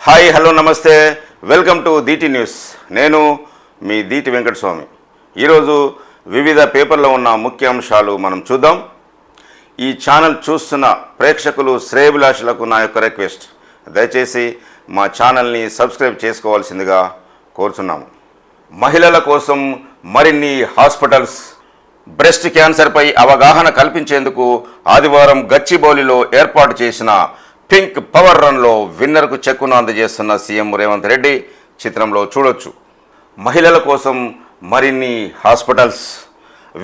Hi hello నమస్తే. Welcome to DT news. నేను మీ దీటి వెంకటస్వామి. ఈరోజు వివిధ పేపర్లో ఉన్న ముఖ్యాంశాలు మనం చూద్దాం. ఈ ఛానల్ చూస్తున్న ప్రేక్షకులు శ్రేయభిలాషులకు నా యొక్క రిక్వెస్ట్. దయచేసి మా ఛానల్ని సబ్స్క్రైబ్ చేసుకోవాల్సిందిగా కోరుతున్నాము మహిళల కోసం మరిన్ని హాస్పిటల్స్ బ్రెస్ట్ క్యాన్సర్పై అవగాహన కల్పించేందుకు ఆదివారం గచ్చిబౌలిలో ఏర్పాటు చేసిన పింక్ పవర్ రన్లో విన్నర్కు చెక్కును అందజేస్తున్న సీఎం రేవంత్ రెడ్డి చిత్రంలో చూడొచ్చు. మహిళల కోసం మరిన్ని హాస్పిటల్స్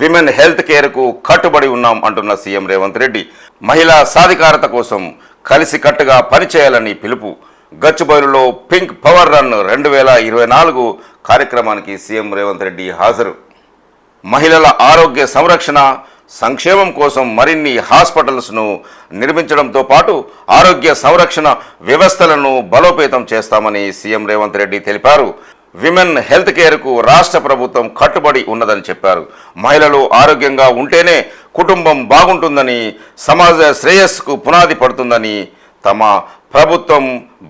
విమెన్ హెల్త్ కేర్కు కట్టుబడి ఉన్నాం అంటున్న సీఎం రేవంత్ రెడ్డి. మహిళా సాధికారత కోసం కలిసికట్టుగా పనిచేయాలని పిలుపు. గచ్చిబౌలిలో పింక్ పవర్ రన్ రెండు వేల ఇరవై నాలుగు కార్యక్రమానికి సీఎం రేవంత్ రెడ్డి హాజరు. మహిళల ఆరోగ్య సంరక్షణ సంక్షేమం కోసం మరిన్ని హాస్పిటల్స్ను నిర్మించడంతో పాటు ఆరోగ్య సంరక్షణ వ్యవస్థలను బలోపేతం చేస్తామని సీఎం రేవంత్ రెడ్డి తెలిపారు. విమెన్ హెల్త్ కేర్కు రాష్ట్ర ప్రభుత్వం కట్టుబడి ఉన్నదని చెప్పారు. మహిళలు ఆరోగ్యంగా ఉంటేనే కుటుంబం బాగుంటుందని సమాజ శ్రేయస్సుకు పునాది పడుతుందని తమ ప్రభుత్వం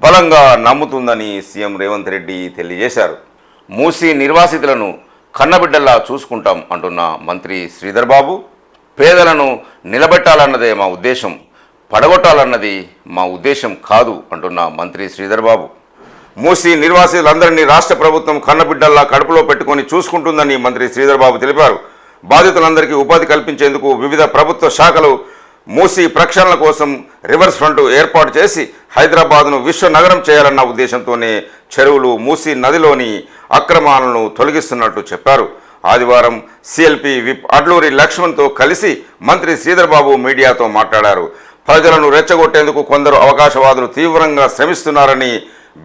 బలంగా నమ్ముతుందని సీఎం రేవంత్ రెడ్డి తెలియజేశారు. మూసి నిర్వాసితులను కన్నబిడ్డల్లా చూసుకుంటాం అంటున్న మంత్రి శ్రీధర్ బాబు. పేదలను నిలబెట్టాలన్నదే మా ఉద్దేశం పడగొట్టాలన్నది మా ఉద్దేశం కాదు అంటున్న మంత్రి శ్రీధర్బాబు. మూసి నిర్వాసితులందరినీ రాష్ట్ర ప్రభుత్వం కన్నబిడ్డల్లా కడుపులో పెట్టుకొని చూసుకుంటుందని మంత్రి శ్రీధర్ బాబు తెలిపారు. బాధితులందరికీ ఉపాధి కల్పించేందుకు వివిధ ప్రభుత్వ శాఖలు మూసి ప్రక్షాళన కోసం రివర్స్ ఫ్రంట్ ఏర్పాటు చేసి హైదరాబాద్ను విశ్వ నగరం చేయాలన్న ఉద్దేశంతోనే చెరువులు మూసి నదిలోని అక్రమాలను తొలగిస్తున్నట్టు చెప్పారు. ఆదివారం సిఎల్పి విప్ అడ్లూరి లక్ష్మణ్తో కలిసి మంత్రి శ్రీధర్బాబు మీడియాతో మాట్లాడారు. ప్రజలను రెచ్చగొట్టేందుకు కొందరు అవకాశవాదులు తీవ్రంగా శ్రమిస్తున్నారని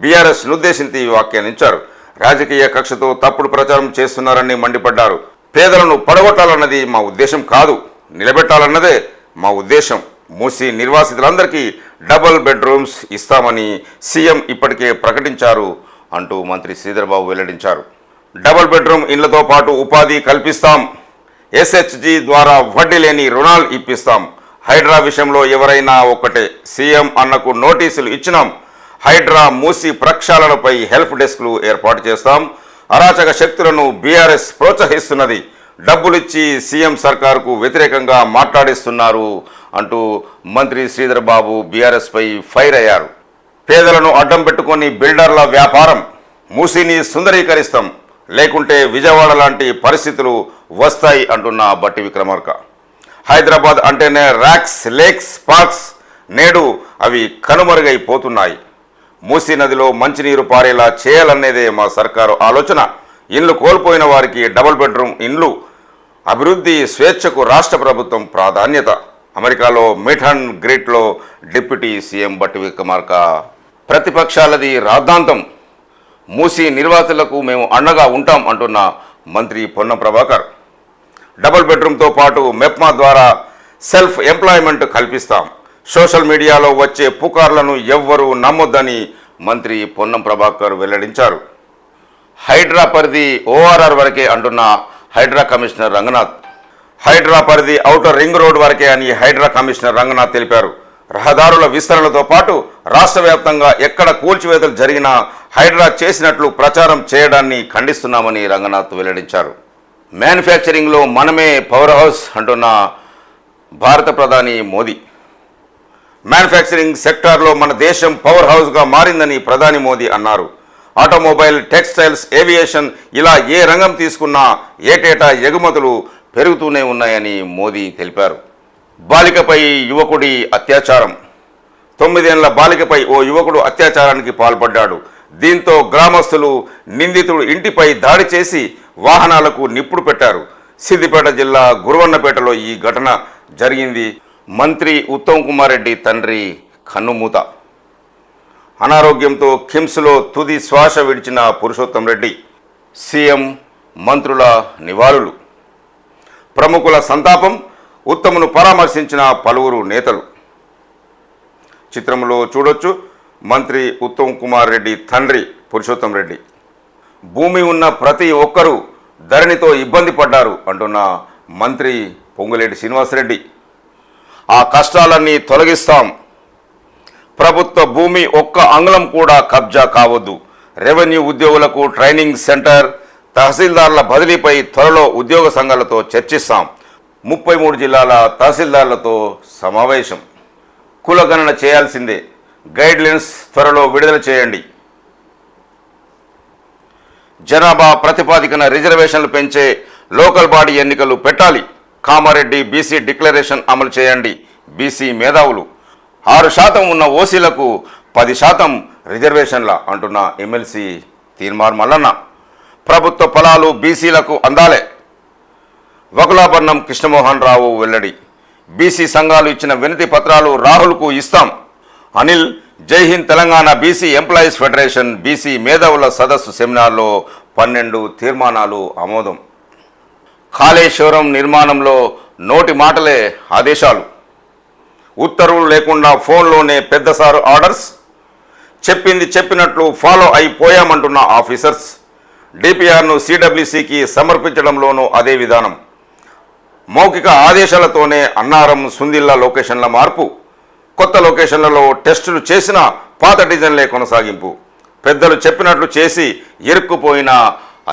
బీఆర్ఎస్ ఉద్దేశించి వ్యాఖ్యానించారు. రాజకీయ కక్షతో తప్పుడు ప్రచారం చేస్తున్నారని మండిపడ్డారు. పేదలను పడగొట్టాలన్నది మా ఉద్దేశం కాదు. నిలబెట్టాలన్నదే మా ఉద్దేశం. మూసి నిర్వాసితులందరికీ డబుల్ బెడ్రూమ్స్ ఇస్తామని సీఎం ఇప్పటికే ప్రకటించారు అంటూ మంత్రి శ్రీధర్బాబు వెల్లడించారు. డబుల్ బెడ్రూమ్ ఇళ్ళతో పాటు ఉపాధి కల్పిస్తాం. ఎస్హెచ్జి ద్వారా వడ్డీ లేని రుణాలు ఇప్పిస్తాం. హైడ్రా విషయంలో ఎవరైనా ఒక్కటే. సీఎం అన్నకు నోటీసులు ఇచ్చినాం. హైడ్రా మూసి ప్రక్షాళనపై హెల్ప్ డెస్క్లు ఏర్పాటు చేస్తాం. అరాచక శక్తులను బీఆర్ఎస్ ప్రోత్సహిస్తున్నది. డబ్బులిచ్చి సీఎం సర్కార్కు వ్యతిరేకంగా మాట్లాడిస్తున్నారు అంటూ మంత్రి శ్రీధర్ బాబు బీఆర్ఎస్పై ఫైర్ అయ్యారు. పేదలను అడ్డం పెట్టుకొని బిల్డర్ల వ్యాపారం. మూసిని సుందరీకరిస్తాం. లేకుంటే విజయవాడ లాంటి పరిస్థితులు వస్తాయి అంటున్న బట్టి విక్రమార్క. హైదరాబాద్ అంటేనే ర్యాక్స్ లేక్స్ పార్క్స్ నేడు అవి కనుమరుగైపోతున్నాయి. మూసీ నదిలో మంచినీరు పారేలా చేయాలనేదే మా సర్కారు ఆలోచన. ఇండ్లు కోల్పోయిన వారికి డబుల్ బెడ్రూమ్ ఇండ్లు. అభివృద్ధి స్వేచ్ఛకు రాష్ట్ర ప్రభుత్వం ప్రాధాన్యత. అమెరికాలో మిఠన్ గ్రేట్లో డిప్యూటీ సీఎం బట్టి విక్రమార్క. ప్రతిపక్షాలది రాద్ధాంతం. మూసి నిర్వాసితులకు మేము అండగా ఉంటాం అంటున్న మంత్రి పొన్నం ప్రభాకర్. డబుల్ బెడ్రూమ్తో పాటు మెప్మా ద్వారా సెల్ఫ్ ఎంప్లాయ్మెంట్ కల్పిస్తాం. సోషల్ మీడియాలో వచ్చే పుకార్లను ఎవ్వరూ నమ్మొద్దని మంత్రి పొన్నం ప్రభాకర్ వెల్లడించారు. హైడ్రా పరిధి ఓఆర్ఆర్ వరకే అంటున్న హైడ్రా కమిషనర్ రంగనాథ్. హైడ్రా పరిధి ఔటర్ రింగ్ రోడ్ వరకే అని హైడ్రా కమిషనర్ రంగనాథ్ తెలిపారు. రహదారుల విస్తరణతో పాటు రాష్ట్ర వ్యాప్తంగా ఎక్కడ కూల్చివేతలు జరిగినా హైడ్రా చేసినట్లు ప్రచారం చేయడాన్ని ఖండిస్తున్నామని రంగనాథ్ వెల్లడించారు. మ్యానుఫ్యాక్చరింగ్లో మనమే పవర్ హౌస్ అంటున్న భారత ప్రధాని మోదీ. మ్యానుఫ్యాక్చరింగ్ సెక్టార్లో మన దేశం పవర్ హౌస్గా మారిందని ప్రధాని మోదీ అన్నారు. ఆటోమొబైల్ టెక్స్టైల్స్ ఏవియేషన్ ఇలా ఏ రంగం తీసుకున్నా ఏటేటా ఎగుమతులు పెరుగుతూనే ఉన్నాయని మోదీ తెలిపారు. బాలికపై యువకుడి అత్యాచారం. తొమ్మిదేళ్ళ బాలికపై ఓ యువకుడు అత్యాచారానికి పాల్పడ్డాడు. దీంతో గ్రామస్తులు నిందితుడు ఇంటిపై దాడి చేసి వాహనాలకు నిప్పుడు పెట్టారు. సిద్దిపేట జిల్లా గురువన్నపేటలో ఈ ఘటన జరిగింది. మంత్రి ఉత్తమ్ కుమార్ రెడ్డి తండ్రి కన్నుమూత. అనారోగ్యంతో కిమ్స్లో తుది శ్వాస విడిచిన పురుషోత్తం రెడ్డి సీఎం మంత్రుల నివాళులు. ప్రముఖుల సంతాపం ఉత్తమును పరామర్శించిన పలువురు నేతలు. చిత్రంలో చూడొచ్చు మంత్రి ఉత్తమ్ కుమార్ రెడ్డి తండ్రి పురుషోత్తం రెడ్డి. భూమి ఉన్న ప్రతి ఒక్కరూ ధరణితో ఇబ్బంది పడ్డారు అంటున్న మంత్రి పొంగులేటి శ్రీనివాసరెడ్డి. ఆ కష్టాలన్నీ తొలగిస్తాం. ప్రభుత్వ భూమి ఒక్క అంగుళం కూడా కబ్జా కావద్దు. రెవెన్యూ ఉద్యోగులకు ట్రైనింగ్ సెంటర్ తహసీల్దార్ల బదిలీపై త్వరలో ఉద్యోగ సంఘాలతో చర్చిస్తాం. ముప్పై మూడు జిల్లాల తహసీల్దార్లతో సమావేశం. కులగణన చేయాల్సిందే. గైడ్లైన్స్ త్వరలో విడుదల చేయండి. జనాభా ప్రతిపాదికన రిజర్వేషన్లు పెంచే లోకల్ బాడీ ఎన్నికలు పెట్టాలి. కామారెడ్డి బీసీ డిక్లరేషన్ అమలు చేయండి. బీసీ మేధావులు. ఆరు శాతం ఉన్న ఓసీలకు పది శాతం రిజర్వేషన్ల అంటున్న ఎమ్మెల్సీ తీర్మార్ మల్లన్న. ప్రభుత్వ ఫలాలు బీసీలకు అందాలే. వకులాపర్ణం కృష్ణమోహన్ రావు వెల్లడి. బీసీ సంఘాలు ఇచ్చిన వినతి పత్రాలు రాహుల్కు ఇస్తాం. Anil Jai Hind Telangana BC employees federation BC మేధావుల సదస్సు సెమినార్లో పన్నెండు తీర్మానాలు ఆమోదం. కాళేశ్వరం నిర్మాణంలో నోటి మాటలే ఆదేశాలు. ఉత్తర్వులు లేకుండా ఫోన్లోనే పెద్దసారు ఆర్డర్స్. చెప్పింది చెప్పినట్లు ఫాలో అయిపోయామంటున్న ఆఫీసర్స్. డిపిఆర్ను సిడబ్ల్యూసికి సమర్పించడంలోనూ అదే విధానం. మౌఖిక ఆదేశాలతోనే అన్నారం సుందిల్ల లొకేషన్ల మార్పు కొత్త లొకేషన్లలో టెస్టులు చేసిన పాత డిజైన్లే కొనసాగింపు. పెద్దలు చెప్పినట్లు చేసి ఇరుక్కుపోయిన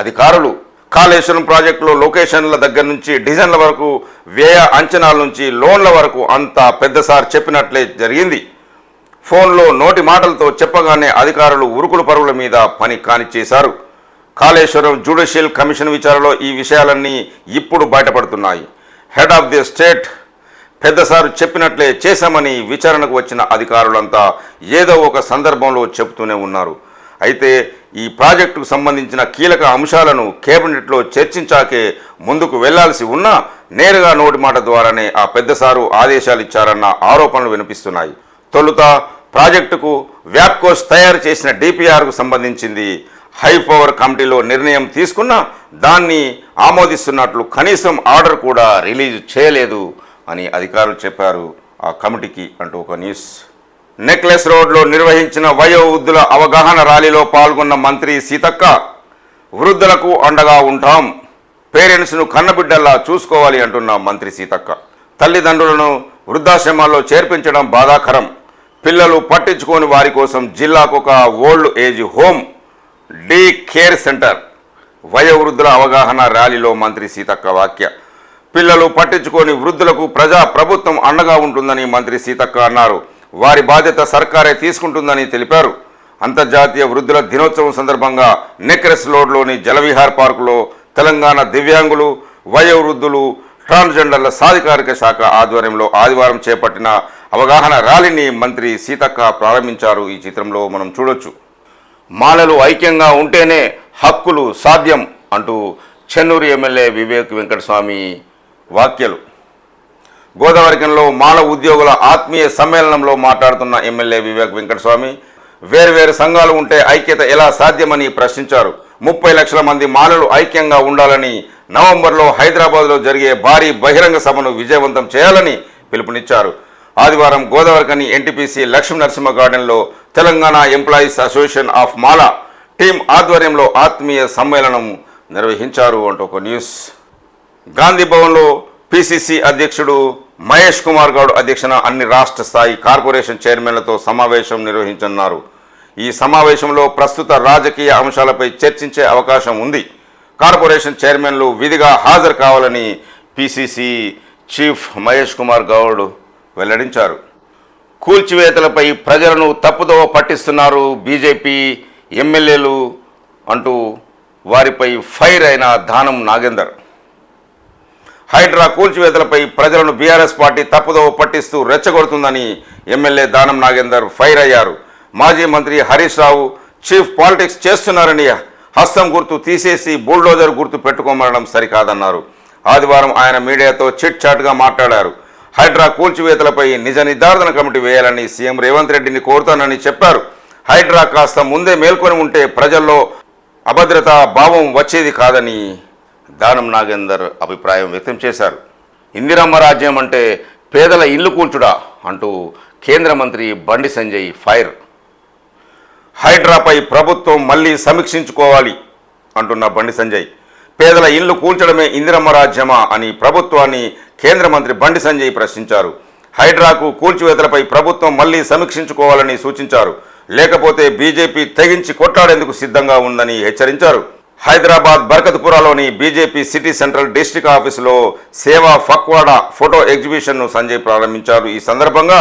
అధికారులు. కాళేశ్వరం ప్రాజెక్టులో లొకేషన్ల దగ్గర నుంచి డిజైన్ల వరకు వ్యయ అంచనాల నుంచి లోన్ల వరకు అంతా పెద్దసారి చెప్పినట్లే జరిగింది. ఫోన్లో నోటి మాటలతో చెప్పగానే అధికారులు ఉరుకుల పరుగుల మీద పని కానిచ్చేశారు కాళేశ్వరం జ్యుడిషియల్ కమిషన్ విచారణలో ఈ విషయాలన్నీ ఇప్పుడు బయటపడుతున్నాయి. హెడ్ ఆఫ్ ది స్టేట్ పెద్దసారు చెప్పినట్లే చేశామని విచారణకు వచ్చిన అధికారులంతా ఏదో ఒక సందర్భంలో చెబుతూనే ఉన్నారు. అయితే ఈ ప్రాజెక్టుకు సంబంధించిన కీలక అంశాలను కేబినెట్లో చర్చించాకే ముందుకు వెళ్ళాల్సి ఉన్నా నేరుగా నోటి మాట ద్వారానే ఆ పెద్దసారు ఆదేశాలు ఇచ్చారన్న ఆరోపణలు వినిపిస్తున్నాయి. తొలుత ప్రాజెక్టుకు వ్యాప్కోస్ తయారు చేసిన డిపిఆర్కు సంబంధించింది హై పవర్ కమిటీలో నిర్ణయం తీసుకున్న దాన్ని ఆమోదిస్తున్నట్లు కనీసం ఆర్డర్ కూడా రిలీజ్ చేయలేదు అని అధికారులు చెప్పారు. ఆ కమిటీకి అంటూ ఒక న్యూస్. నెక్లెస్ రోడ్లో నిర్వహించిన వయోవృద్ధుల అవగాహన ర్యాలీలో పాల్గొన్న మంత్రి సీతక్క వృద్ధులకు అండగా ఉంటాం పేరెంట్స్ను కన్నబిడ్డల్లా చూసుకోవాలి అంటున్న మంత్రి సీతక్క. తల్లిదండ్రులను వృద్ధాశ్రమాల్లో చేర్పించడం బాధాకరం. పిల్లలు పట్టించుకోని వారి కోసం జిల్లాకు ఒక old age home day care centre. వయోవృద్ధుల అవగాహన ర్యాలీలో మంత్రి సీతక్క వాక్య పిల్లలు పట్టించుకొని వృద్ధులకు ప్రజా ప్రభుత్వం అండగా ఉంటుందని మంత్రి సీతక్క అన్నారు. వారి బాధ్యత సర్కారే తీసుకుంటుందని తెలిపారు. అంతర్జాతీయ వృద్ధుల దినోత్సవం సందర్భంగా నెక్రెస్ లోడ్లోని జలవిహార్ పార్కులో తెలంగాణ దివ్యాంగులు వయోవృద్ధులు ట్రాన్స్జెండర్ల సాధికారిక శాఖ ఆధ్వర్యంలో ఆదివారం చేపట్టిన అవగాహన ర్యాలీని మంత్రి సీతక్క ప్రారంభించారు. ఈ చిత్రంలో మనం చూడొచ్చు. మాలలు ఐక్యంగా ఉంటేనే హక్కులు సాధ్యం అంటూ చెన్నూరు ఎమ్మెల్యే వివేక్ వెంకటస్వామి వాక్యలు గోదావరికంలో మాల ఉద్యోగుల ఆత్మీయ సమ్మేళనంలో మాట్లాడుతున్న ఎమ్మెల్యే వివేక్ వెంకటస్వామి వేర్వేరు సంఘాలు ఉంటే ఐక్యత ఎలా సాధ్యమని ప్రశ్నించారు. ముప్పై లక్షల మంది మాలలు ఐక్యంగా ఉండాలని నవంబర్లో హైదరాబాద్లో జరిగే భారీ బహిరంగ సభను విజయవంతం చేయాలని పిలుపునిచ్చారు. ఆదివారం గోదావరికని ఎన్టీపీసీ లక్ష్మీ నరసింహ గార్డెన్లో Telangana employees association of Mala team ఆధ్వర్యంలో ఆత్మీయ సమ్మేళనం నిర్వహించారు అంటూ ఒక న్యూస్. గాంధీ భవన్లో పిసిసి అధ్యక్షుడు మహేష్ కుమార్ గౌడ్ అధ్యక్షన అన్ని రాష్ట్ర స్థాయి కార్పొరేషన్ చైర్మన్లతో సమావేశం నిర్వహించనున్నారు. ఈ సమావేశంలో ప్రస్తుత రాజకీయ అంశాలపై చర్చించే అవకాశం ఉంది. కార్పొరేషన్ చైర్మన్లు విధిగా హాజరు కావాలని పిసిసి చీఫ్ మహేష్ కుమార్ గౌడ్ వెల్లడించారు. కూల్చివేతలపై ప్రజలను తప్పుదోవ పట్టిస్తున్నారు బీజేపీ ఎమ్మెల్యేలు అంటూ వారిపై ఫైర్ అయిన దానం నాగేందర్. హైడ్రా కూల్చివేతలపై ప్రజలను బీఆర్ఎస్ పార్టీ తప్పుదోవ పట్టిస్తూ రెచ్చగొడుతుందని ఎమ్మెల్యే దానం నాగేందర్ ఫైర్ అయ్యారు. మాజీ మంత్రి హరీష్ రావు చీఫ్ పాలిటిక్స్ చేస్తున్నారని హస్తం గుర్తు తీసేసి బుల్డోజర్ గుర్తు పెట్టుకోమనడం సరికాదన్నారు. ఆదివారం ఆయన మీడియాతో చిట్ చాట్గా మాట్లాడారు. హైడ్రా కూల్చివేతలపై నిజ నిర్ధారణ కమిటీ వేయాలని సీఎం రేవంత్ రెడ్డిని కోరుతానని చెప్పారు. హైడ్రా కాస్త ముందే మేల్కొని ఉంటే ప్రజల్లో అభద్రత భావం వచ్చేది కాదని దానం నాగేందర్ అభిప్రాయం వ్యక్తం చేశారు. ఇందిరమ్మ రాజ్యం అంటే పేదల ఇల్లు కూల్చుడా అంటూ కేంద్ర మంత్రి బండి సంజయ్ ఫైర్. హైడ్రాపై ప్రభుత్వం మళ్ళీ సమీక్షించుకోవాలి అంటున్న బండి సంజయ్. పేదల ఇల్లు కూల్చడమే ఇందిరమ్మ రాజ్యమా అని ప్రభుత్వాన్ని కేంద్ర మంత్రి బండి సంజయ్ ప్రశ్నించారు. హైడ్రాకు కూల్చివేతలపై ప్రభుత్వం మళ్ళీ సమీక్షించుకోవాలని సూచించారు. లేకపోతే బీజేపీ తెగించి కొట్లాడేందుకు సిద్ధంగా ఉందని హెచ్చరించారు. హైదరాబాద్ బర్కత్పురాలోని బీజేపీ సిటీ సెంట్రల్ డిస్టిక్ ఆఫీసులో సేవా ఫక్వాడా ఫోటో ఎగ్జిబిషన్ను సంజయ్ ప్రారంభించారు. ఈ సందర్భంగా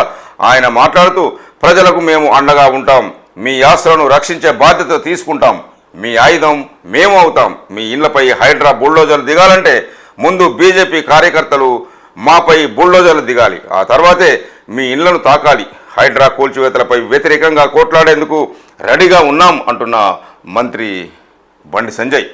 ఆయన మాట్లాడుతూ ప్రజలకు మేము అండగా ఉంటాం. మీ ఆస్తులను రక్షించే బాధ్యత తీసుకుంటాం. మీ ఆయుధం మేము అవుతాం. మీ ఇళ్ళపై హైడ్రా బుల్డోజర్లు దిగాలంటే ముందు బీజేపీ కార్యకర్తలు మాపై బుల్డోజర్లు దిగాలి. ఆ తర్వాతే మీ ఇళ్ళను తాకాలి. హైడ్రా కూల్చివేతలపై వ్యతిరేకంగా కోట్లాడేందుకు రెడీగా ఉన్నాం అంటున్న మంత్రి బండి సంజయ్.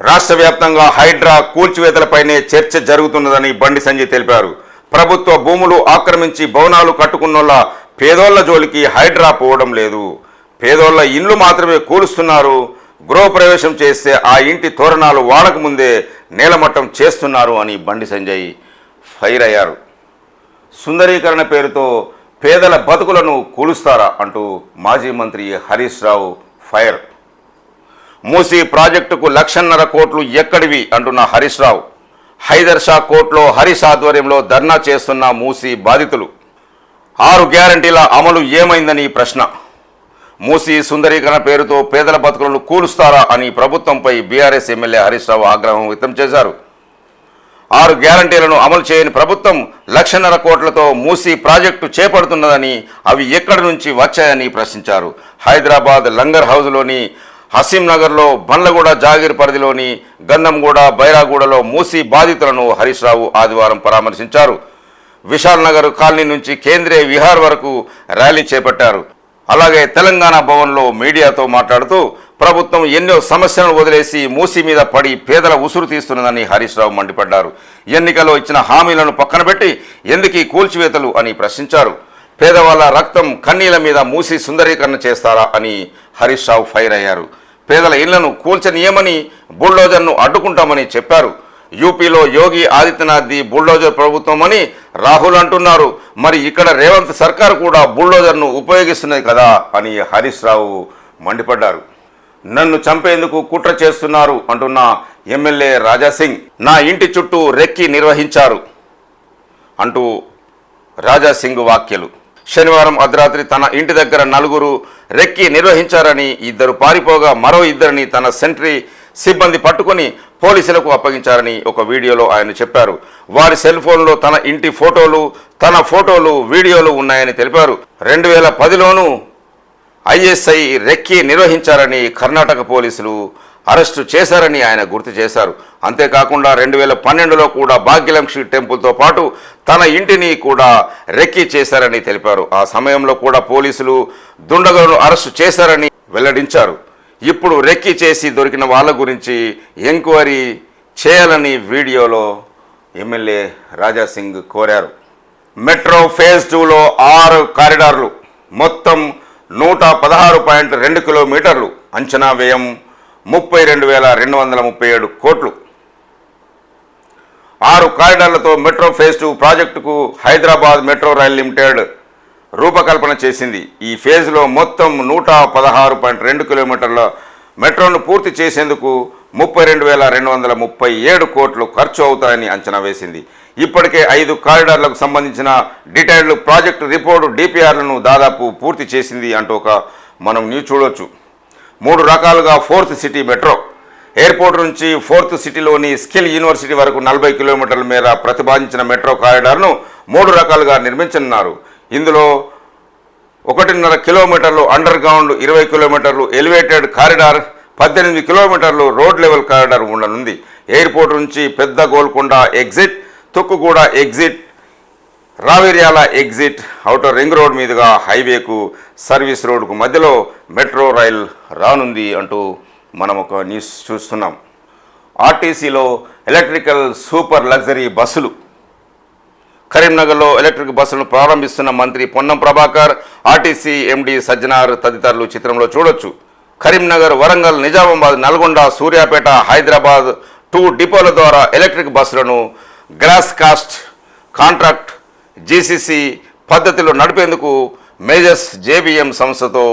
రాష్ట్ర వ్యాప్తంగా హైడ్రా కూల్చివేతలపైనే చర్చ జరుగుతున్నదని బండి సంజయ్ తెలిపారు. ప్రభుత్వ భూములు ఆక్రమించి భవనాలు కట్టుకున్నోళ్ళ పేదోళ్ళ జోలికి హైడ్రా పోవడం లేదు. పేదోళ్ళ ఇండ్లు మాత్రమే కూలుస్తున్నారు గృహప్రవేశం చేస్తే ఆ ఇంటి తోరణాలు వాడక ముందే నేలమట్టం చేస్తున్నారు అని బండి సంజయ్ ఫైర్ అయ్యారు. సుందరీకరణ పేరుతో పేదల బతుకులను కూలుస్తారా అంటూ మాజీ మంత్రి హరీష్ రావు ఫైర్. మూసీ ప్రాజెక్టుకు లక్షన్నర కోట్లు ఎక్కడివి అంటున్న హరీష్ రావు. హైదర్ షా కోర్టులో హరీష్ ఆధ్వర్యంలో ధర్నా చేస్తున్న మూసీ బాధితులు. ఆరు గ్యారంటీల అమలు ఏమైందని ప్రశ్న. మూసీ సుందరీకరణ పేరుతో పేదల బతుకులను కూలుస్తారా అని ప్రభుత్వంపై బీఆర్ఎస్ ఎమ్మెల్యే హరీష్ రావు ఆగ్రహం వ్యక్తం చేశారు. ఆరు గ్యారంటీలను అమలు చేయని ప్రభుత్వం లక్షన్నర కోట్లతో మూసి ప్రాజెక్టు చేపడుతున్నదని అవి ఎక్కడి నుంచి వచ్చాయని ప్రశ్నించారు. హైదరాబాద్ లంగర్ హౌస్లోని హసీంనగర్లో బండ్లగూడ జాగీర్ పరిధిలోని గంధంగూడ బైరాగూడలో మూసి బాధితులను హరీష్ రావు ఆదివారం పరామర్శించారు. విశాల్ నగర్ కాలనీ నుంచి కేంద్రీయ విహార్ వరకు ర్యాలీ చేపట్టారు. అలాగే తెలంగాణ భవన్లో మీడియాతో మాట్లాడుతూ ప్రభుత్వం ఎన్నో సమస్యలను వదిలేసి మూసి మీద పడి పేదల ఉసురు తీస్తున్నదని హరీష్ రావు మండిపడ్డారు. ఎన్నికల్లో ఇచ్చిన హామీలను పక్కన పెట్టి ఎందుకు కూల్చివేతలు అని ప్రశ్నించారు. పేదవాళ్ళ రక్తం కన్నీల మీద మూసి సుందరీకరణ చేస్తారా అని హరీష్ రావు ఫైర్ అయ్యారు. పేదల ఇళ్ళను కూల్చనీయమని బుల్డోజర్ను అడ్డుకుంటామని చెప్పారు. యూపీలో యోగి ఆదిత్యనాథ్ది బుల్డోజర్ ప్రభుత్వం అని రాహుల్ అంటున్నారు. మరి ఇక్కడ రేవంత్ సర్కార్ కూడా బుల్డోజర్ను ఉపయోగిస్తున్నది కదా అని హరీష్ రావు మండిపడ్డారు. నన్ను చంపేందుకు కుట్ర చేస్తున్నారు అంటున్న ఎమ్మెల్యే రాజాసింగ్ నా ఇంటి చుట్టూ రెక్కి నిర్వహించారు అంటూ రాజాసింగ్ వాక్యలు శనివారం అర్ధరాత్రి తన ఇంటి దగ్గర నలుగురు రెక్కి నిర్వహించారని ఇద్దరు పారిపోగా మరో ఇద్దరిని తన సెంట్రీ సిబ్బంది పట్టుకొని పోలీసులకు అప్పగించారని ఒక వీడియోలో ఆయన చెప్పారు. వారి సెల్ ఫోన్లో తన ఇంటి ఫోటోలు తన ఫోటోలు వీడియోలు ఉన్నాయని తెలిపారు. రెండు వేల పదిలోనూ ఐఎస్ఐ రెక్కి నిర్వహించారని కర్ణాటక పోలీసులు అరెస్టు చేశారని ఆయన గుర్తు చేశారు. అంతేకాకుండా రెండు వేల పన్నెండులో కూడా భాగ్యలక్ష్మి టెంపుల్తో పాటు తన ఇంటిని కూడా రెక్కీ చేశారని తెలిపారు. ఆ సమయంలో కూడా పోలీసులు దుండగులను అరెస్టు చేశారని వెల్లడించారు. ఇప్పుడు రెక్కి చేసి దొరికిన వాళ్ళ గురించి ఎంక్వైరీ చేయాలని వీడియోలో ఎమ్మెల్యే రాజాసింగ్ కోరారు. మెట్రో ఫేజ్ టూలో ఆరు కారిడార్లు మొత్తం నూట పదహారు పాయింట్ రెండు కిలోమీటర్లు అంచనా వ్యయం ముప్పై రెండు వేల రెండు వందల ముప్పై ఏడు కోట్లు. ఆరు కారిడార్లతో మెట్రో ఫేజ్ టూ ప్రాజెక్టుకు హైదరాబాద్ మెట్రో రైల్ లిమిటెడ్ రూపకల్పన చేసింది. ఈ ఫేజ్లో మొత్తం నూట పదహారు పాయింట్ రెండు కిలోమీటర్ల మెట్రోను పూర్తి చేసేందుకు ముప్పై రెండు వేల రెండు వందల ముప్పై ఏడు కోట్లు ఖర్చు అవుతాయని అంచనా వేసింది. ఇప్పటికే ఐదు కారిడార్లకు సంబంధించిన డీటెయిల్డ్ ప్రాజెక్టు రిపోర్టు డిపిఆర్లను దాదాపు పూర్తి చేసింది అంటూ ఒక మనం న్యూస్ చూడొచ్చు. మూడు రకాలుగా ఫోర్త్ సిటీ మెట్రో. ఎయిర్పోర్ట్ నుంచి ఫోర్త్ సిటీలోని స్కిల్ యూనివర్సిటీ వరకు నలభై కిలోమీటర్ల మేర ప్రతిపాదించిన మెట్రో కారిడార్ను మూడు రకాలుగా నిర్మించనున్నారు. ఇందులో ఒకటిన్నర కిలోమీటర్లు అండర్ గ్రౌండ్ ఇరవై కిలోమీటర్లు ఎలివేటెడ్ కారిడార్ పద్దెనిమిది కిలోమీటర్లు రోడ్ లెవెల్ కారిడార్ ఉండనుంది. ఎయిర్పోర్ట్ నుంచి Pedda Golconda exit Tukkuguda exit Raviryala exit outer ring road మీదుగా హైవేకు సర్వీస్ రోడ్కు మధ్యలో మెట్రో రైల్ రానుంది అంటూ మనం ఒక న్యూస్ చూస్తున్నాం. ఆర్టీసీలో ఎలక్ట్రికల్ సూపర్ లగ్జరీ బస్సులు కరీంనగర్లో ఎలక్ట్రిక్ బస్సులను ప్రారంభిస్తున్న మంత్రి పొన్నం ప్రభాకర్ ఆర్టీసీ ఎండి సజ్జనార్ తదితరులు చిత్రంలో చూడొచ్చు. కరీంనగర్ వరంగల్ నిజామాబాద్ నల్గొండ సూర్యాపేట హైదరాబాద్ టూ డిపోల ద్వారా ఎలక్ట్రిక్ బస్సులను గ్రాస్ కాస్ట్ కాంట్రాక్ట్ జీసీసీ పద్ధతిలో నడిపేందుకు మేజర్స్ జేబీఎం సంస్థతో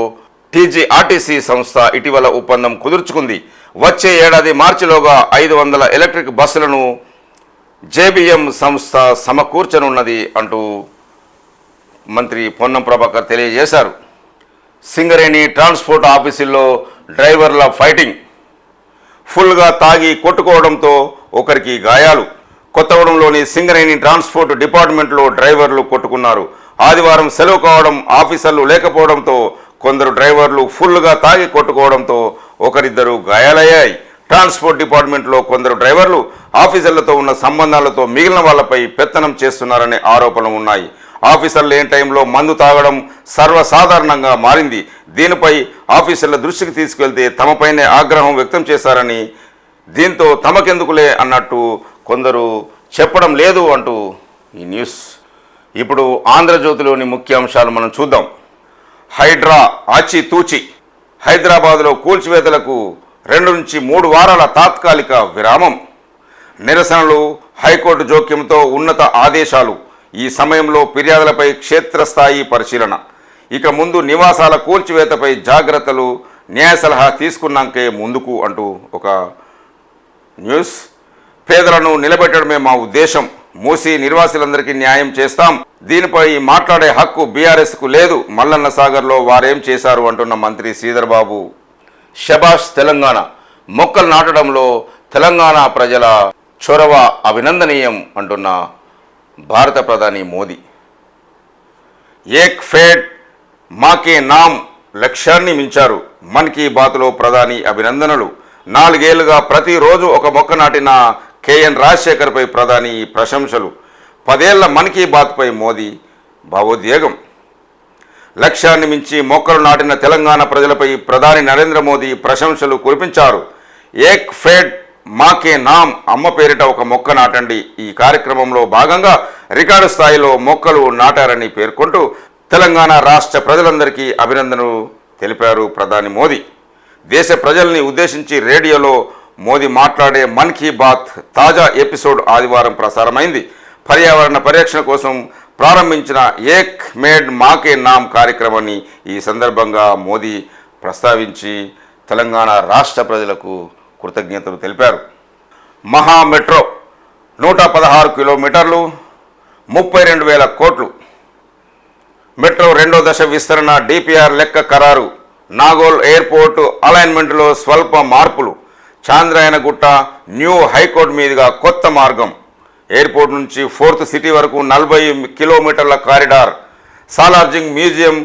టీజీఆర్టీసీ సంస్థ ఇటీవల ఒప్పందం కుదుర్చుకుంది. వచ్చే ఏడాది మార్చిలోగా ఐదు వందల ఎలక్ట్రిక్ బస్సులను జేబీఎం సంస్థ సమకూర్చనున్నది అంటూ మంత్రి పొన్నం ప్రభాకర్ తెలియజేశారు. సింగరేణి ట్రాన్స్పోర్ట్ ఆఫీసుల్లో డ్రైవర్ల ఫైటింగ్. ఫుల్గా తాగి కొట్టుకోవడంతో ఒకరికి గాయాలు. కొత్తగూడెంలోని సింగరేణి ట్రాన్స్పోర్ట్ డిపార్ట్మెంట్లో డ్రైవర్లు కొట్టుకున్నారు. ఆదివారం సెలవు కావడం ఆఫీసర్లు లేకపోవడంతో కొందరు డ్రైవర్లు ఫుల్గా తాగి కొట్టుకోవడంతో ఒకరిద్దరు గాయాలయ్యాయి. ట్రాన్స్పోర్ట్ డిపార్ట్మెంట్లో కొందరు డ్రైవర్లు ఆఫీసర్లతో ఉన్న సంబంధాలతో మిగిలిన వాళ్ళపై పెత్తనం చేస్తున్నారనే ఆరోపణలు ఉన్నాయి. ఆఫీసర్లు లేని టైంలో మందు తాగడం సర్వసాధారణంగా మారింది. దీనిపై ఆఫీసర్ల దృష్టికి తీసుకెళ్తే తమపైనే ఆగ్రహం వ్యక్తం చేశారని దీంతో తమకెందుకులే అన్నట్టు కొందరు చెప్పడం లేదు అంటూ ఈ న్యూస్. ఇప్పుడు ఆంధ్రజ్యోతిలోని ముఖ్యాంశాలు మనం చూద్దాం. హైడ్రా ఆచితూచి. హైదరాబాద్లో కూల్చివేతలకు రెండు నుంచి మూడు వారాల తాత్కాలిక విరామం. నిరసనలు హైకోర్టు జోక్యంతో ఉన్నత ఆదేశాలు. ఈ సమయంలో ఫిర్యాదులపై క్షేత్రస్థాయి పరిశీలన. ఇక ముందు నివాసాల కూల్చివేతపై జాగ్రత్తలు న్యాయ సలహా తీసుకున్నాకే ముందుకు అంటూ ఒక న్యూస్. పేదలను నిలబెట్టడమే మా ఉద్దేశం. మూసి నిర్వాసులందరికీ న్యాయం చేస్తాం. దీనిపై మాట్లాడే హక్కు బీఆర్ఎస్కు లేదు. మల్లన్న సాగర్లో వారేం చేశారు అంటున్న మంత్రి శ్రీధర్బాబు. షబాష్ తెలంగాణ. మొక్కలు నాటడంలో తెలంగాణ ప్రజల చొరవ అభినందనీయం అంటున్న భారత ప్రధాని మోదీ. ఏక్ ఫేడ్ మాకే నామ్ లక్ష్యాన్ని మించారు మన్ కీ బాత్లో ప్రధాని అభినందనలు. నాలుగేళ్ళుగా ప్రతిరోజు ఒక మొక్క నాటిన కేఎన్ రాజశేఖర్పై ప్రధాని ప్రశంసలు. పదేళ్ళ మన్ కీ బాత్పై మోదీ భావోద్వేగం. లక్ష్యాన్ని మించి మొక్కలు నాటిన తెలంగాణ ప్రజలపై ప్రధాని నరేంద్ర మోదీ ప్రశంసలు కురిపించారు. ఏక్ ఫేడ్ మాకే నామ్ అమ్మ పేరిట ఒక మొక్క నాటండి. ఈ కార్యక్రమంలో భాగంగా రికార్డు స్థాయిలో మొక్కలు నాటారని పేర్కొంటూ తెలంగాణ రాష్ట్ర ప్రజలందరికీ అభినందనలు తెలిపారు ప్రధాని మోదీ. దేశ ప్రజల్ని ఉద్దేశించి రేడియోలో మోదీ మాట్లాడే మన్ కీ బాత్ తాజా ఎపిసోడ్ ఆదివారం ప్రసారమైంది. పర్యావరణ పరిరక్షణ కోసం ప్రారంభించిన ఏక్ మేడ్ మాకే నామ్ కార్యక్రమాన్ని ఈ సందర్భంగా మోదీ ప్రస్తావించి తెలంగాణ రాష్ట్ర ప్రజలకు కృతజ్ఞతలు తెలిపారు. మహా మెట్రో నూట పదహారు కిలోమీటర్లు ముప్పై రెండు వేల కోట్లు. మెట్రో రెండో దశ విస్తరణ డిపిఆర్ లెక్క ఖరారు. నాగోల్ ఎయిర్పోర్ట్ అలైన్మెంట్లో స్వల్ప మార్పులు. చాంద్రాయనగుట్ట న్యూ హైకోర్టు మీదుగా కొత్త మార్గం. ఎయిర్పోర్ట్ నుంచి ఫోర్త్ సిటీ వరకు నలభై కిలోమీటర్ల కారిడార్ సాలార్జింగ్ మ్యూజియం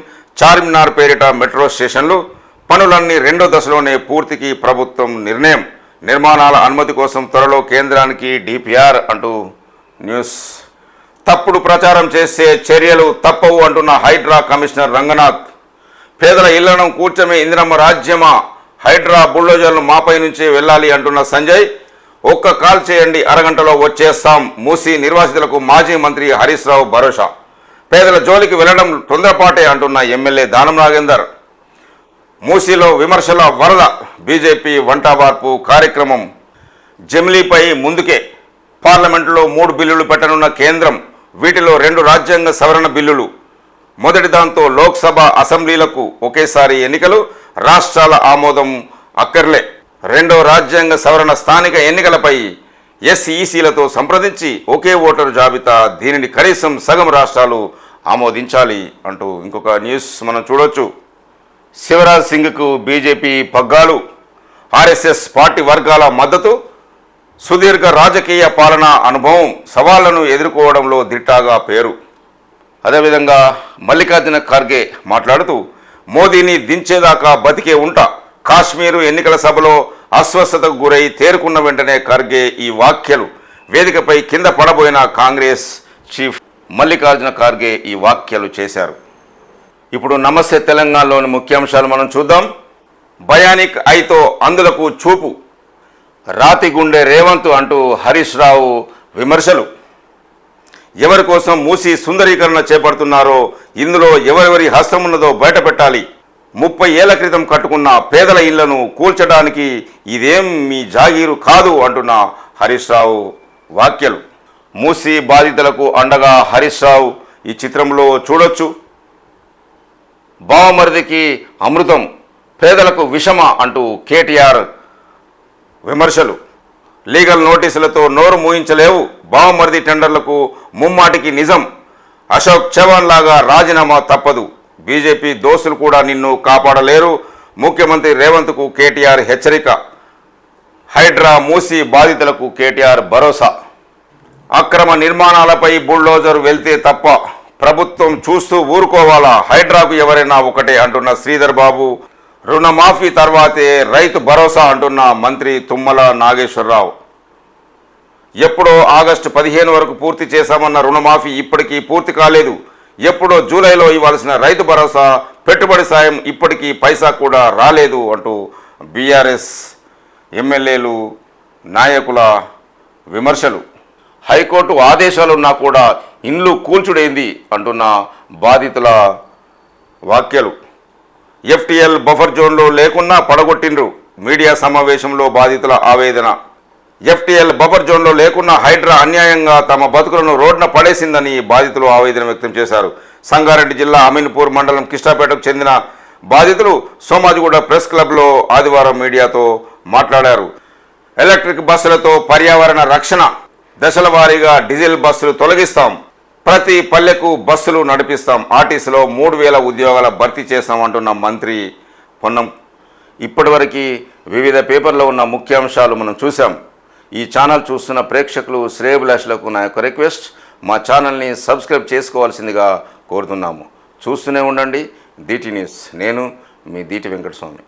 చార్మినార్ పేరిట మెట్రో స్టేషన్లు పనులన్నీ రెండో దశలోనే పూర్తికి ప్రభుత్వం నిర్ణయం. నిర్మాణాల అనుమతి కోసం త్వరలో కేంద్రానికి డిపిఆర్ అంటూ న్యూస్. తప్పుడు ప్రచారం చేసే చర్యలు తప్పవు అంటున్న హైడ్రా కమిషనర్ రంగనాథ్. పేదల ఇళ్ళను కూర్చమే ఇందిరమ్మ రాజ్యమా? హైడ్రా బుల్డోజర్లు మాపై నుంచే వెళ్ళాలి అంటున్న సంజయ్. ఒక్క కాల్ చేయండి అరగంటలో వచ్చేస్తాం. మూసి నిర్వాసితులకు మాజీ మంత్రి హరీష్ రావు భరోసా. పేదల జోలికి వెళ్ళడం తొందరపాటే అంటున్న ఎమ్మెల్యే దానం నాగేందర్. మూసీలో విమర్శల వరద బీజేపీ వంటవార్పు కార్యక్రమం. జమిలీపై ముందుకే పార్లమెంటులో మూడు బిల్లులు పెట్టనున్న కేంద్రం వీటిలో రెండు రాజ్యాంగ సవరణ బిల్లులు. మొదటి దాంతో లోక్సభ అసెంబ్లీలకు ఒకేసారి ఎన్నికలు రాష్ట్రాల ఆమోదం అక్కర్లే. రెండో రాజ్యాంగ సవరణ స్థానిక ఎన్నికలపై ఎస్ఈసీలతో సంప్రదించి ఒకే ఓటరు జాబితా దీనిని కనీసం సగం రాష్ట్రాలు ఆమోదించాలి అంటూ ఇంకొక న్యూస్ మనం చూడొచ్చు. శివరాజ్ సింగ్కు బీజేపీ పగ్గాలు. ఆర్ఎస్ఎస్ పార్టీ వర్గాల మద్దతు సుదీర్ఘ రాజకీయ పాలన అనుభవం సవాళ్ళను ఎదుర్కోవడంలో దిట్టాగా పేరు. అదేవిధంగా మల్లికార్జున ఖర్గే మాట్లాడుతూ మోదీని దించేదాకా బతికే ఉంటా. కాశ్మీరు ఎన్నికల సభలో అస్వస్థతకు గురై తేరుకున్న వెంటనే ఖర్గే ఈ వ్యాఖ్యలు. వేదికపై కింద పడబోయిన కాంగ్రెస్ చీఫ్ మల్లికార్జున ఖార్గే ఈ వ్యాఖ్యలు చేశారు. ఇప్పుడు నమస్తే తెలంగాణలోని ముఖ్యాంశాలు మనం చూద్దాం. భయానిక్ ఐతో అందులకు చూపు. రాతి గుండె రేవంత్ అంటూ హరీష్ రావు విమర్శలు. ఎవరి కోసం మూసి సుందరీకరణ చేపడుతున్నారో ఇందులో ఎవరెవరి హస్తం ఉన్నదో బయటపెట్టాలి. ముప్పై ఏళ్ళ క్రితం కట్టుకున్న పేదల ఇళ్ళను కూల్చడానికి ఇదేం మీ జాగీరు కాదు అంటున్న హరీష్ రావు వాక్యలు మూసి బాధితులకు అండగా హరీష్ రావు ఈ చిత్రంలో చూడొచ్చు. బావమరిదికి అమృతం పేదలకు విషమ అంటూ కేటీఆర్ విమర్శలు. లీగల్ నోటీసులతో నోరు మూయించలేవు. బావమరిది టెండర్లకు ముమ్మాటికి నిజం. అశోక్ చవాన్ లాగా రాజీనామా తప్పదు. బీజేపీ దోషులు కూడా నిన్ను కాపాడలేరు. ముఖ్యమంత్రి రేవంత్కు కేటీఆర్ హెచ్చరిక. హైడ్రా మూసి బాధితులకు కేటీఆర్ భరోసా. అక్రమ నిర్మాణాలపై బుల్డోజర్ వెళ్తే తప్ప ప్రభుత్వం చూస్తూ ఊరుకోవాలా? హైడ్రాకు ఎవరైనా ఒకటే అంటున్న శ్రీధర్ బాబు. రుణమాఫీ తర్వాతే రైతు భరోసా అంటున్న మంత్రి తుమ్మల నాగేశ్వరరావు. ఎప్పుడో ఆగస్టు పదిహేను వరకు పూర్తి చేశామన్న రుణమాఫీ ఇప్పటికీ పూర్తి కాలేదు. ఎప్పుడో జూలైలో ఇవ్వాల్సిన రైతు భరోసా పెట్టుబడి సాయం ఇప్పటికీ పైసా కూడా రాలేదు అంటూ బీఆర్ఎస్ ఎమ్మెల్యేలు నాయకుల విమర్శలు. హైకోర్టు ఆదేశాలున్నా కూడా ఇండ్లు కూల్చుడైంది అంటున్న బాధితుల వాక్యాలు ఎఫ్టీఎల్ బఫర్ జోన్లో లేకున్నా పడగొట్టిండ్రు. మీడియా సమావేశంలో బాధితుల ఆవేదన ఎఫ్టీఎల్ బఫర్ జోన్లో లేకున్నా హైడ్రా అన్యాయంగా తమ బతుకులను రోడ్న పడేసిందని బాధితులు ఆవేదన వ్యక్తం చేశారు. సంగారెడ్డి జిల్లా అమీన్పూర్ మండలం కిష్టాపేటకు చెందిన బాధితులు సోమాజిగూడ ప్రెస్ క్లబ్లో ఆదివారం మీడియాతో మాట్లాడారు. ఎలక్ట్రిక్ బస్సులతో పర్యావరణ రక్షణ దశల వారీగా డీజిల్ బస్సులు తొలగిస్తాం. ప్రతి పల్లెకు బస్సులు నడిపిస్తాం. ఆర్టీసీలో మూడు వేల ఉద్యోగాల భర్తీ చేస్తాం అంటున్న మంత్రి పొన్నం. ఇప్పటివరకు వివిధ పేపర్లో ఉన్న ముఖ్యాంశాలు మనం చూసాం ఈ ఛానల్ చూస్తున్న ప్రేక్షకులు శ్రేయభిలాషులకు నా యొక్క రిక్వెస్ట్ మా ఛానల్ని సబ్స్క్రైబ్ చేసుకోవాల్సిందిగా కోరుతున్నాము. చూస్తూనే ఉండండి. దీటి న్యూస్ నేను మీ దీటి వెంకటస్వామి